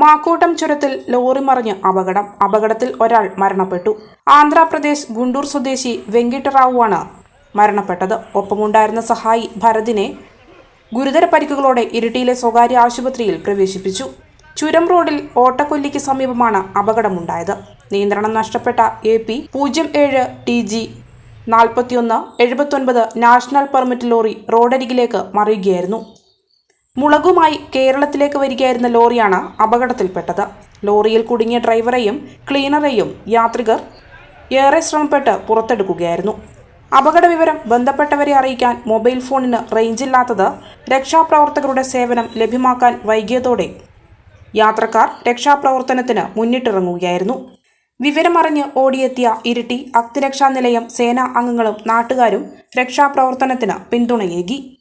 മാക്കൂട്ടം ചുരത്തിൽ ലോറി മറിഞ്ഞ് അപകടം. അപകടത്തിൽ ഒരാൾ മരണപ്പെട്ടു. ആന്ധ്രാപ്രദേശ് ഗുണ്ടൂർ സ്വദേശി വെങ്കിട്ടറാവുവാണ് മരണപ്പെട്ടത്. ഒപ്പമുണ്ടായിരുന്ന സഹായി ഭരതിനെ ഗുരുതര പരിക്കുകളോടെ ഇരിട്ടിയിലെ സ്വകാര്യ ആശുപത്രിയിൽ പ്രവേശിപ്പിച്ചു. ചുരം റോഡിൽ ഓട്ടക്കൊല്ലിക്ക് സമീപമാണ് അപകടമുണ്ടായത്. നിയന്ത്രണം നഷ്ടപ്പെട്ട എ പി പൂജ്യം ഏഴ് ടി ജി നാൽപ്പത്തിയൊന്ന് എഴുപത്തൊൻപത് നാഷണൽ പെർമിറ്റ് ലോറി റോഡരികിലേക്ക് മറിയുകയായിരുന്നു. മുളകുമായി കേരളത്തിലേക്ക് വരികയായിരുന്ന ലോറിയാണ് അപകടത്തിൽപ്പെട്ടത്. ലോറിയിൽ കുടുങ്ങിയ ഡ്രൈവറെയും ക്ലീനറെയും യാത്രികർ ഏറെ ശ്രമപ്പെട്ട് പുറത്തെടുക്കുകയായിരുന്നു. അപകട വിവരം ബന്ധപ്പെട്ടവരെ അറിയിക്കാൻ മൊബൈൽ ഫോണിന് റേഞ്ചില്ലാത്തത് രക്ഷാപ്രവർത്തകരുടെ സേവനം ലഭ്യമാക്കാൻ വൈകിയതോടെ യാത്രക്കാർ രക്ഷാപ്രവർത്തനത്തിന് മുന്നിട്ടിറങ്ങുകയായിരുന്നു. വിവരമറിഞ്ഞ് ഓടിയെത്തിയ ഇരിട്ടി അഗ്നിരക്ഷാ നിലയം സേനാ അംഗങ്ങളും നാട്ടുകാരും രക്ഷാപ്രവർത്തനത്തിന് പിന്തുണയേകി.